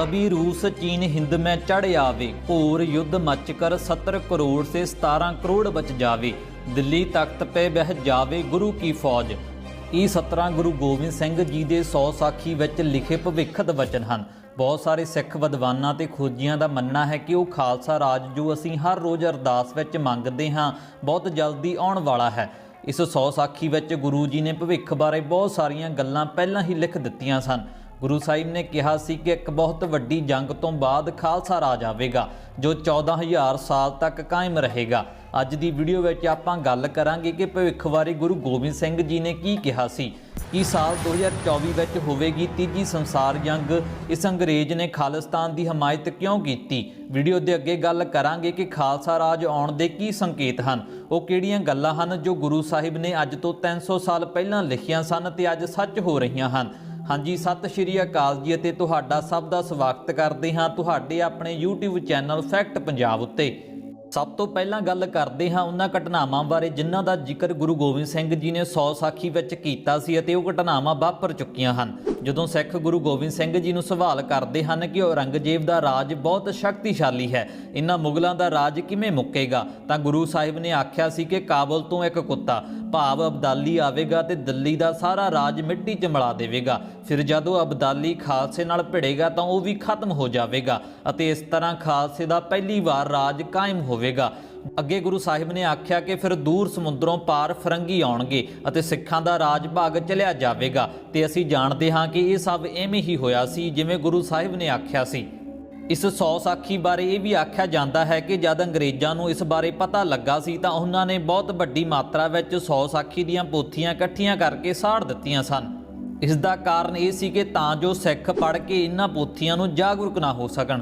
तभी रूस चीन हिंद में चढ़ आवे घोर युद्ध मच कर सत्तर करोड़ से सतारह करोड़ बच जावे दिल्ली तख्त पे बह जावे गुरु की फौज ਇਹ 17 ਗੁਰੂ ਗੋਬਿੰਦ ਸਿੰਘ ਜੀ ਦੇ 100 ਸਾਖੀ ਵਿੱਚ ਲਿਖੇ ਭਵਿੱਖਤ ਵਚਨ ਹਨ ਬਹੁਤ ਸਾਰੇ ਸਿੱਖ ਵਿਦਵਾਨਾਂ ਤੇ ਖੋਜੀਆਂ ਦਾ ਮੰਨਣਾ ਹੈ ਕਿ ਉਹ ਖਾਲਸਾ ਰਾਜ ਜੋ ਅਸੀਂ ਹਰ ਰੋਜ਼ ਅਰਦਾਸ ਵਿੱਚ ਮੰਗਦੇ ਹਾਂ ਬਹੁਤ ਜਲਦੀ ਆਉਣ ਵਾਲਾ ਹੈ ਇਸ 100 ਸਾਖੀ ਵਿੱਚ ਗੁਰੂ ਜੀ ਨੇ ਭਵਿੱਖ ਬਾਰੇ ਬਹੁਤ ਸਾਰੀਆਂ ਗੱਲਾਂ ਪਹਿਲਾਂ ਹੀ ਲਿਖ ਦਿੱਤੀਆਂ ਸਨ ਗੁਰੂ ਸਾਹਿਬ ਨੇ ਕਿਹਾ ਸੀ ਕਿ ਇੱਕ ਬਹੁਤ ਵੱਡੀ ਜੰਗ ਤੋਂ ਬਾਅਦ ਖਾਲਸਾ ਰਾਜ ਆਵੇਗਾ, ਜੋ 14000 ਸਾਲ ਤੱਕ ਕਾਇਮ ਰਹੇਗਾ। ਅੱਜ ਦੀ ਵੀਡੀਓ ਵਿੱਚ ਆਪਾਂ ਗੱਲ ਕਰਾਂਗੇ ਕਿ ਭਵਿੱਖ ਬਾਰੇ ਗੁਰੂ ਗੋਬਿੰਦ ਸਿੰਘ ਜੀ ਨੇ ਕੀ ਕਿਹਾ ਸੀ। ਕੀ ਸਾਲ 2024 ਵਿੱਚ ਹੋਵੇਗੀ ਤੀਜੀ ਸੰਸਾਰ ਜੰਗ? ਇਸ ਅੰਗਰੇਜ਼ ਨੇ ਖਾਲਿਸਤਾਨ ਦੀ ਹਮਾਇਤ ਕਿਉਂ ਕੀਤੀ? ਵੀਡੀਓ ਦੇ ਅੱਗੇ ਗੱਲ ਕਰਾਂਗੇ ਕਿ ਖਾਲਸਾ ਰਾਜ ਆਉਣ ਦੇ ਕੀ ਸੰਕੇਤ ਹਨ। ਉਹ ਕਿਹੜੀਆਂ ਗੱਲਾਂ ਹਨ ਜੋ ਗੁਰੂ ਸਾਹਿਬ ਨੇ ਅੱਜ ਤੋਂ 300 ਸਾਲ ਪਹਿਲਾਂ ਲਿਖੀਆਂ ਸਨ ਤੇ ਅੱਜ ਸੱਚ ਹੋ ਰਹੀਆਂ ਹਨ? ਹਾਂਜੀ, ਸਤਿ ਸ਼੍ਰੀ ਅਕਾਲ ਜੀ ਅਤੇ ਤੁਹਾਡਾ ਸਭ ਦਾ ਸਵਾਗਤ ਕਰਦੇ ਹਾਂ ਤੁਹਾਡੇ ਆਪਣੇ YouTube ਚੈਨਲ ਫੈਕਟ ਪੰਜਾਬ ਉੱਤੇ। ਸਭ ਤੋਂ ਪਹਿਲਾਂ ਗੱਲ ਕਰਦੇ ਹਾਂ ਉਹਨਾਂ ਘਟਨਾਵਾਂ ਬਾਰੇ ਜਿਨ੍ਹਾਂ ਦਾ ਜ਼ਿਕਰ ਗੁਰੂ ਗੋਬਿੰਦ ਸਿੰਘ ਜੀ ਨੇ 100 ਸਾਖੀ ਵਿੱਚ ਕੀਤਾ ਸੀ ਅਤੇ ਉਹ ਘਟਨਾਵਾਂ ਵਾਪਰ ਚੁੱਕੀਆਂ ਹਨ। ਜਦੋਂ ਸਿੱਖ ਗੁਰੂ ਗੋਬਿੰਦ ਸਿੰਘ ਜੀ ਨੂੰ ਸਵਾਲ ਕਰਦੇ ਹਨ ਕਿ ਔਰੰਗਜ਼ੇਬ ਦਾ ਰਾਜ ਬਹੁਤ ਸ਼ਕਤੀਸ਼ਾਲੀ ਹੈ ਇਹਨਾਂ ਮੁਗਲਾਂ ਦਾ ਰਾਜ ਕਿਵੇਂ ਮੁੱਕੇਗਾ, ਤਾਂ ਗੁਰੂ ਸਾਹਿਬ ਨੇ ਆਖਿਆ ਸੀ ਕਿ ਕਾਬਲ ਤੋਂ ਇੱਕ ਕੁੱਤਾ। ਭਾਵ ਅਬਦਾਲੀ ਆਵੇਗਾ ਤੇ ਦਿੱਲੀ ਦਾ ਸਾਰਾ ਰਾਜ ਮਿੱਟੀ 'ਚ ਮਿਲਾ ਦੇਵੇਗਾ। ਫਿਰ ਜਦੋਂ ਅਬਦਾਲੀ ਖਾਲਸੇ ਨਾਲ ਭਿੜੇਗਾ ਤਾਂ ਉਹ ਵੀ ਖਤਮ ਹੋ ਜਾਵੇਗਾ ਅਤੇ ਇਸ ਤਰ੍ਹਾਂ ਖਾਲਸੇ ਦਾ ਪਹਿਲੀ ਵਾਰ ਰਾਜ ਕਾਇਮ ਹੋਵੇਗਾ। ਅੱਗੇ ਗੁਰੂ ਸਾਹਿਬ ਨੇ ਆਖਿਆ ਕਿ ਫਿਰ ਦੂਰ ਸਮੁੰਦਰੋਂ ਪਾਰ ਫਰੰਗੀ ਆਉਣਗੇ ਅਤੇ ਸਿੱਖਾਂ ਦਾ ਰਾਜ ਭਾਗ ਚਲਿਆ ਜਾਵੇਗਾ। ਤੇ ਅਸੀਂ ਜਾਣਦੇ ਹਾਂ ਕਿ ਇਹ ਸਭ ਐਵੇਂ ਹੀ ਹੋਇਆ ਸੀ, ਜਿਵੇਂ ਗੁਰੂ ਸਾਹਿਬ ਨੇ ਆਖਿਆ ਸੀ। ਇਸ ਸੌ ਸਾਖੀ ਬਾਰੇ ਇਹ ਵੀ ਆਖਿਆ ਜਾਂਦਾ ਹੈ ਕਿ ਜਦ ਅੰਗਰੇਜ਼ਾਂ ਨੂੰ ਇਸ ਬਾਰੇ ਪਤਾ ਲੱਗਾ ਸੀ ਤਾਂ ਉਹਨਾਂ ਨੇ ਬਹੁਤ ਵੱਡੀ ਮਾਤਰਾ ਵਿੱਚ ਸੌ ਸਾਖੀ ਦੀਆਂ ਪੋਥੀਆਂ ਇਕੱਠੀਆਂ ਕਰਕੇ ਸਾੜ ਦਿੱਤੀਆਂ ਸਨ। ਇਸ ਦਾ ਕਾਰਨ ਇਹ ਸੀ ਕਿ ਤਾਂ ਜੋ ਸਿੱਖ ਪੜ੍ਹ ਕੇ ਇਹਨਾਂ ਪੋਥੀਆਂ ਨੂੰ ਜਾਗਰੂਕ ਨਾ ਹੋ ਸਕਣ।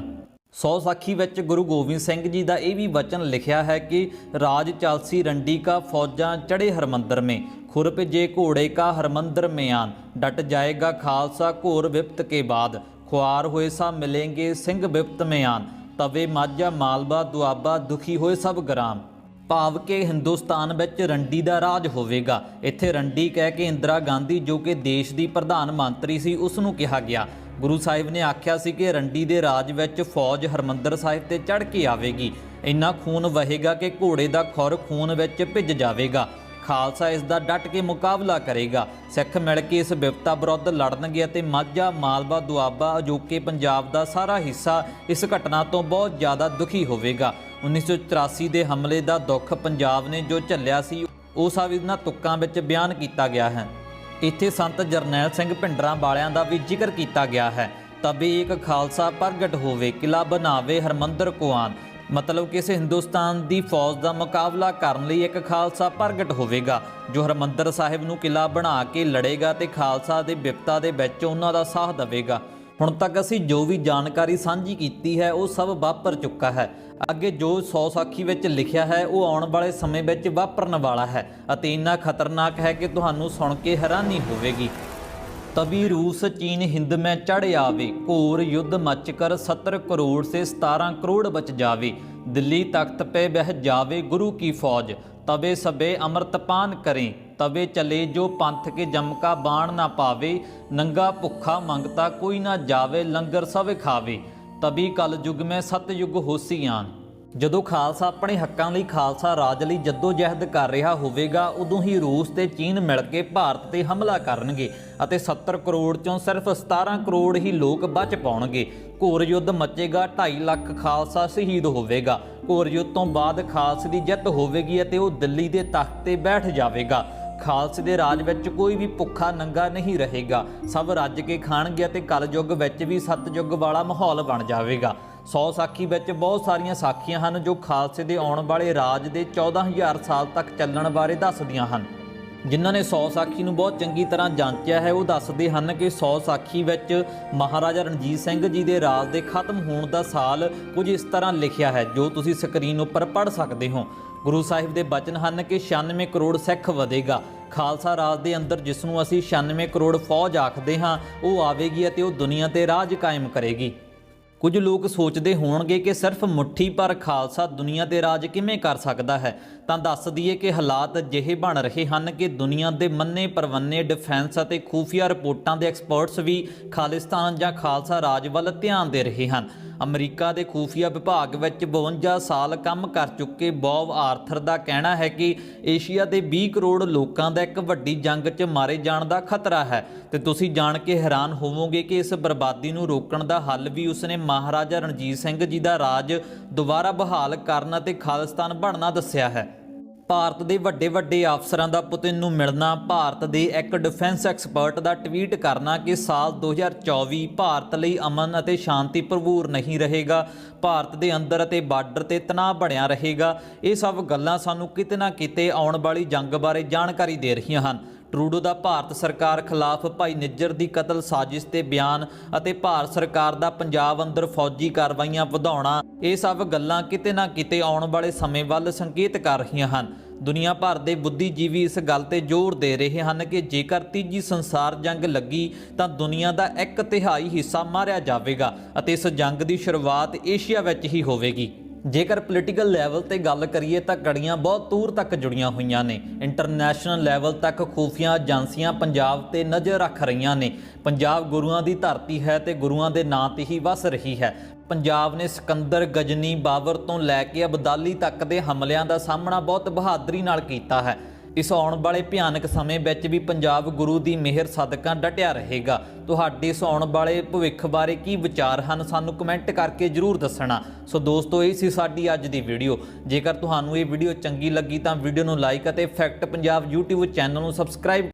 ਸੌ ਸਾਖੀ ਵਿੱਚ ਗੁਰੂ ਗੋਬਿੰਦ ਸਿੰਘ ਜੀ ਦਾ ਇਹ ਵੀ ਵਚਨ ਲਿਖਿਆ ਹੈ ਕਿ ਰਾਜ ਚਲਸੀ ਰੰਡੀ ਕਾ ਫੌਜਾਂ ਚੜੇ ਹਰਮੰਦਰ ਮੇ, ਖੁਰ ਭਿਜੇ ਘੋੜੇ ਕਾ ਹਰਮੰਦਰ ਮੇ ਆਨ, ਡਟ ਜਾਏਗਾ ਖਾਲਸਾ ਘੋਰ ਵਿਪਤ ਕੇ ਬਾਦ। खुआर होए सा मिलेंगे सिंह विपत में आन तवे ਮਾਝਾ ਮਾਲਵਾ ਦੁਆਬਾ ਦੁਖੀ ਹੋਏ ਸਭ ਗ੍ਰਾਮ ਭਾਵ ਕਿ ਹਿੰਦੁਸਤਾਨ ਵਿੱਚ ਰੰਡੀ ਦਾ ਰਾਜ ਹੋਵੇਗਾ ਇੱਥੇ ਰੰਡੀ ਕਹਿ ਕੇ ਇੰਦਰਾ ਗਾਂਧੀ ਜੋ ਕਿ ਦੇਸ਼ ਦੀ ਪ੍ਰਧਾਨ ਮੰਤਰੀ ਸੀ ਉਸ ਨੂੰ ਕਿਹਾ ਗਿਆ ਗੁਰੂ ਸਾਹਿਬ ਨੇ ਆਖਿਆ ਸੀ ਕਿ ਰੰਡੀ ਦੇ ਰਾਜ ਵਿੱਚ ਫੌਜ ਹਰਮੰਦਰ ਸਾਹਿਬ ਤੇ ਚੜ੍ਹ ਕੇ ਆਵੇਗੀ ਇੰਨਾ ਖੂਨ ਵਹੇਗਾ ਕਿ ਘੋੜੇ ਦਾ ਖੁਰ ਖੂਨ ਵਿੱਚ ਭਿੱਜ ਜਾਵੇਗਾ ਖਾਲਸਾ ਇਸ ਦਾ ਡਟ ਕੇ ਮੁਕਾਬਲਾ ਕਰੇਗਾ। ਸਿੱਖ ਮਿਲ ਕੇ ਇਸ ਵਿਪਤਾ ਵਿਰੁੱਧ ਲੜਨਗੇ ਅਤੇ ਮਾਝਾ, ਮਾਲਵਾ, ਦੁਆਬਾ, ਅਜੋਕੇ, ਪੰਜਾਬ ਦਾ ਸਾਰਾ ਹਿੱਸਾ ਇਸ ਘਟਨਾ ਤੋਂ ਬਹੁਤ ਜ਼ਿਆਦਾ ਦੁਖੀ ਹੋਵੇਗਾ। 1984 ਦੇ ਹਮਲੇ ਦਾ ਦੁੱਖ ਪੰਜਾਬ ਨੇ ਜੋ ਝੱਲਿਆ ਸੀ, ਉਹ ਸਭ ਇਹਨਾਂ ਤੁਕਾਂ ਵਿੱਚ ਬਿਆਨ ਕੀਤਾ ਗਿਆ ਹੈ। ਇੱਥੇ ਸੰਤ ਜਰਨੈਲ ਸਿੰਘ ਭਿੰਡਰਾਂ ਵਾਲਿਆਂ ਦਾ ਵੀ ਜ਼ਿਕਰ ਕੀਤਾ ਗਿਆ ਹੈ। ਤਬੇ ਇੱਕ ਖਾਲਸਾ ਪ੍ਰਗਟ ਹੋਵੇ ਕਿਲਾ ਬਣਾਵੇ ਹਰਮੰਦਰ ਕੁਆਨ। ਮਤਲਬ ਕਿਸੇ ਹਿੰਦੁਸਤਾਨ ਦੀ ਫੌਜ ਦਾ ਮੁਕਾਬਲਾ ਕਰਨ ਲਈ ਇੱਕ ਖਾਲਸਾ ਪ੍ਰਗਟ ਹੋਵੇਗਾ, ਜੋ ਹਰਮੰਦਰ ਸਾਹਿਬ ਨੂੰ ਕਿਲਾ ਬਣਾ ਕੇ ਲੜੇਗਾ ਤੇ ਖਾਲਸਾ ਦੇ ਵਿਪਤਾ ਦੇ ਵਿੱਚ ਉਹਨਾਂ ਦਾ ਸਾਥ ਦੇਵੇਗਾ। ਹੁਣ ਤੱਕ ਅਸੀਂ ਜੋ ਵੀ ਜਾਣਕਾਰੀ ਸਾਂਝੀ ਕੀਤੀ ਹੈ, ਉਹ ਸਭ ਵਾਪਰ ਚੁੱਕਾ ਹੈ। ਅੱਗੇ ਜੋ 100 ਸਾਖੀ ਵਿੱਚ ਲਿਖਿਆ ਹੈ, ਉਹ ਆਉਣ ਵਾਲੇ ਸਮੇਂ ਵਿੱਚ ਵਾਪਰਨ ਵਾਲਾ ਹੈ ਅਤੇ ਇੰਨਾ ਖਤਰਨਾਕ ਹੈ ਕਿ ਤੁਹਾਨੂੰ ਸੁਣ ਕੇ ਹੈਰਾਨੀ ਹੋਵੇਗੀ। तभी रूस चीन हिंद में चढ़ आवे घोर युद्ध मच कर सत्तर करोड़ से सतारह करोड़ बच जावे दिल्ली तख्त पे बह जावे गुरु की फौज तबे सबे अमृत पान करें तबे चले जो पंथ के जम का बाण ना पावे नंगा भुखा मंगता कोई ना जावे लंगर सब खावे तभी कल युग में सतयुग होसी आन ਜਦੋਂ ਖਾਲਸਾ ਆਪਣੇ ਹੱਕਾਂ ਲਈ ਖਾਲਸਾ ਰਾਜ ਲਈ ਜਦੋਜਹਿਦ ਕਰ ਰਿਹਾ ਹੋਵੇਗਾ, ਉਦੋਂ ਹੀ ਰੂਸ ਤੇ ਚੀਨ ਮਿਲ ਕੇ ਭਾਰਤ ਤੇ ਹਮਲਾ ਕਰਨਗੇ ਅਤੇ 70 ਕਰੋੜ ਚੋਂ ਸਿਰਫ 17 ਕਰੋੜ ਹੀ ਲੋਕ ਬਚ ਪਾਉਣਗੇ। ਘੋਰ ਯੁੱਧ ਮਚੇਗਾ 2.5 ਲੱਖ ਖਾਲਸਾ ਸ਼ਹੀਦ ਹੋਵੇਗਾ। ਘੋਰ ਯੁੱਧ ਤੋਂ ਬਾਅਦ ਖਾਲਸੇ ਦੀ ਜਿੱਤ ਹੋਵੇਗੀ ਅਤੇ ਉਹ ਦਿੱਲੀ ਦੇ ਤਖਤ ਤੇ ਬੈਠ ਜਾਵੇਗਾ। ਖਾਲਸੇ ਦੇ ਰਾਜ ਵਿੱਚ ਕੋਈ ਵੀ ਭੁੱਖਾ ਨੰਗਾ ਨਹੀਂ ਰਹੇਗਾ। ਸਭ ਰੱਜ ਕੇ ਖਾਣਗੇ ਅਤੇ ਕਲਯੁੱਗ ਵਿੱਚ ਵੀ ਸਤਯੁੱਗ ਵਾਲਾ ਮਾਹੌਲ ਬਣ ਜਾਵੇਗਾ। 100 ਸਾਖੀ ਵਿੱਚ ਬਹੁਤ ਸਾਰੀਆਂ ਸਾਖੀਆਂ ਹਨ ਜੋ ਖਾਲਸੇ ਦੇ ਆਉਣ ਵਾਲੇ ਰਾਜ ਦੇ 14000 ਸਾਲ ਤੱਕ ਚੱਲਣ ਬਾਰੇ ਦੱਸਦੀਆਂ ਹਨ। ਜਿਨ੍ਹਾਂ ਨੇ 100 ਸਾਖੀ ਨੂੰ ਬਹੁਤ ਚੰਗੀ ਤਰ੍ਹਾਂ ਜਾਂਚਿਆ ਹੈ, ਉਹ ਦੱਸਦੇ ਹਨ ਕਿ 100 ਸਾਖੀ ਵਿੱਚ ਮਹਾਰਾਜਾ ਰਣਜੀਤ ਸਿੰਘ ਜੀ ਦੇ ਰਾਜ ਦੇ ਖਤਮ ਹੋਣ ਦਾ ਸਾਲ ਕੁਝ ਇਸ ਤਰ੍ਹਾਂ ਲਿਖਿਆ ਹੈ, ਜੋ ਤੁਸੀਂ ਸਕਰੀਨ ਉੱਪਰ ਪੜ੍ਹ ਸਕਦੇ ਹੋ। ਗੁਰੂ ਸਾਹਿਬ ਦੇ ਬਚਨ ਹਨ ਕਿ 96 ਕਰੋੜ ਸਿੱਖ ਵਧੇਗਾ। ਖਾਲਸਾ ਰਾਜ ਦੇ ਅੰਦਰ ਜਿਸ ਨੂੰ ਅਸੀਂ 96 ਕਰੋੜ ਫੌਜ ਆਖਦੇ ਹਾਂ, ਉਹ ਆਵੇਗੀ ਅਤੇ ਉਹ ਦੁਨੀਆ ਤੇ ਰਾਜ ਕਾਇਮ ਕਰੇਗੀ। ਕੁਝ ਲੋਕ ਸੋਚਦੇ ਹੋਣਗੇ ਕਿ ਸਿਰਫ ਮੁੱਠੀ ਪਰ ਖਾਲਸਾ ਦੁਨੀਆ ਤੇ ਰਾਜ ਕਿਵੇਂ ਕਰ ਸਕਦਾ ਹੈ। ਤਾਂ ਦੱਸ ਦਈਏ ਕਿ ਹਾਲਾਤ ਅਜਿਹੇ ਬਣ ਰਹੇ ਹਨ ਕਿ ਦੁਨੀਆ ਦੇ ਮੰਨੇ ਪਰਵੰਨੇ ਡਿਫੈਂਸ ਅਤੇ ਖੂਫੀਆ ਰਿਪੋਰਟਾਂ ਦੇ ਐਕਸਪਰਟਸ ਵੀ ਖਾਲਿਸਤਾਨ ਜਾਂ ਖਾਲਸਾ ਰਾਜ ਵੱਲ ਧਿਆਨ ਦੇ ਰਹੇ ਹਨ। ਅਮਰੀਕਾ ਦੇ ਖੂਫੀਆ ਵਿਭਾਗ ਵਿੱਚ 52 ਸਾਲ ਕੰਮ ਕਰ ਚੁੱਕੇ ਬੌਬ ਆਰਥਰ ਦਾ ਕਹਿਣਾ ਹੈ ਕਿ ਏਸ਼ੀਆ ਦੇ 20 ਕਰੋੜ ਲੋਕਾਂ ਦਾ ਇੱਕ ਵੱਡੀ ਜੰਗ 'ਚ ਮਾਰੇ ਜਾਣ ਦਾ ਖਤਰਾ ਹੈ। ਤੇ ਤੁਸੀਂ ਜਾਣ ਕੇ ਹੈਰਾਨ ਹੋਵੋਗੇ ਕਿ ਇਸ ਬਰਬਾਦੀ ਨੂੰ ਰੋਕਣ ਦਾ ਹੱਲ ਵੀ ਉਸਨੇ ਮਹਾਰਾਜਾ ਰਣਜੀਤ ਸਿੰਘ ਜੀ ਦਾ ਰਾਜ ਦੁਬਾਰਾ ਬਹਾਲ ਕਰਨ ਅਤੇ ਖਾਲਿਸਤਾਨ ਬਣਨਾ ਦੱਸਿਆ ਹੈ। ਭਾਰਤ ਦੇ ਵੱਡੇ ਵੱਡੇ ਅਫਸਰਾਂ ਦਾ ਪੁਤਿਨ ਨੂੰ ਮਿਲਣਾ, ਭਾਰਤ ਦੇ ਇੱਕ ਡਿਫੈਂਸ ਐਕਸਪਰਟ ਦਾ ਟਵੀਟ ਕਰਨਾ ਕਿ ਸਾਲ 2024 ਭਾਰਤ ਲਈ ਅਮਨ ਅਤੇ ਸ਼ਾਂਤੀ ਭਰਪੂਰ ਨਹੀਂ ਰਹੇਗਾ, ਭਾਰਤ ਦੇ ਅੰਦਰ ਅਤੇ ਬਾਰਡਰ ਤੇ ਤਣਾਅ ਬਣਿਆ ਰਹੇਗਾ। ਇਹ ਸਭ ਗੱਲਾਂ ਸਾਨੂੰ ਕਿਤੇ ਨਾ ਕਿਤੇ ਆਉਣ ਵਾਲੀ ਜੰਗ ਬਾਰੇ ਜਾਣਕਾਰੀ ਦੇ ਰਹੀਆਂ ਹਨ। ਟਰੂਡੋ ਦਾ ਭਾਰਤ ਸਰਕਾਰ ਖਿਲਾਫ ਭਾਈ ਨਿੱਜਰ ਦੀ ਕਤਲ ਸਾਜ਼ਿਸ਼ ਤੇ ਬਿਆਨ ਅਤੇ ਭਾਰਤ ਸਰਕਾਰ ਦਾ ਪੰਜਾਬ ਅੰਦਰ ਫੌਜੀ ਕਾਰਵਾਈਆਂ ਵਧਾਉਣਾ, ਇਹ ਸਭ ਗੱਲਾਂ ਕਿਤੇ ਨਾ ਕਿਤੇ ਆਉਣ ਵਾਲੇ ਸਮੇਂ ਵੱਲ ਸੰਕੇਤ ਕਰ ਰਹੀਆਂ ਹਨ। ਦੁਨੀਆ ਭਰ ਦੇ ਬੁੱਧੀਜੀਵੀ ਇਸ ਗੱਲ ਤੇ ਜ਼ੋਰ ਦੇ ਰਹੇ ਹਨ ਕਿ ਜੇਕਰ ਤੀਜੀ ਸੰਸਾਰ ਜੰਗ ਲੱਗੀ ਤਾਂ ਦੁਨੀਆ ਦਾ ਇੱਕ ਤਿਹਾਈ ਹਿੱਸਾ ਮਾਰਿਆ ਜਾਵੇਗਾ ਅਤੇ ਇਸ ਜੰਗ ਦੀ ਸ਼ੁਰੂਆਤ ਏਸ਼ੀਆ ਵਿੱਚ ਹੀ ਹੋਵੇਗੀ। ਜੇਕਰ ਪੋਲੀਟੀਕਲ ਲੈਵਲ ਤੇ ਗੱਲ ਕਰੀਏ ਤਾਂ ਕੜੀਆਂ ਬਹੁਤ ਦੂਰ ਤੱਕ ਜੁੜੀਆਂ ਹੋਈਆਂ ਨੇ। ਇੰਟਰਨੈਸ਼ਨਲ ਲੈਵਲ ਤੱਕ ਖੂਫੀਆਂ ਏਜੰਸੀਆਂ ਪੰਜਾਬ ਤੇ ਨਜ਼ਰ ਰੱਖ ਰਹੀਆਂ ਨੇ। ਪੰਜਾਬ ਗੁਰੂਆਂ ਦੀ ਧਰਤੀ ਹੈ ਤੇ ਗੁਰੂਆਂ ਦੇ ਨਾਂ ਤੇ ਹੀ ਵਸ ਰਹੀ ਹੈ। ਪੰਜਾਬ ਨੇ ਸਿਕੰਦਰ, ਗਜਨੀ, ਬਾਬਰ ਤੋਂ ਲੈ ਕੇ ਅਬਦਾਲੀ ਤੱਕ ਦੇ ਹਮਲਿਆਂ ਦਾ ਸਾਹਮਣਾ ਬਹੁਤ ਬਹਾਦਰੀ ਨਾਲ ਕੀਤਾ ਹੈ। ਇਸ ਆਉਣ ਵਾਲੇ ਭਿਆਨਕ ਸਮੇਂ ਵਿੱਚ ਵੀ ਪੰਜਾਬ ਗੁਰੂ ਦੀ ਮਿਹਰ ਸਦਕਾ ਡਟਿਆ ਰਹੇਗਾ। ਤੁਹਾਡੇ ਇਸ ਆਉਣ ਵਾਲੇ ਭਵਿੱਖ ਬਾਰੇ ਕੀ ਵਿਚਾਰ ਹਨ, ਸਾਨੂੰ ਕਮੈਂਟ ਕਰਕੇ ਜਰੂਰ ਦੱਸਣਾ। ਸੋ ਦੋਸਤੋ, ਇਹ ਸੀ ਸਾਡੀ ਅੱਜ ਦੀ ਵੀਡੀਓ। ਜੇਕਰ ਤੁਹਾਨੂੰ ਇਹ ਵੀਡੀਓ ਚੰਗੀ ਲੱਗੀ ਤਾਂ ਵੀਡੀਓ ਨੂੰ ਲਾਈਕ ਅਤੇ ਫੈਕਟ ਪੰਜਾਬ YouTube ਚੈਨਲ ਨੂੰ ਸਬਸਕ੍ਰਾਈਬ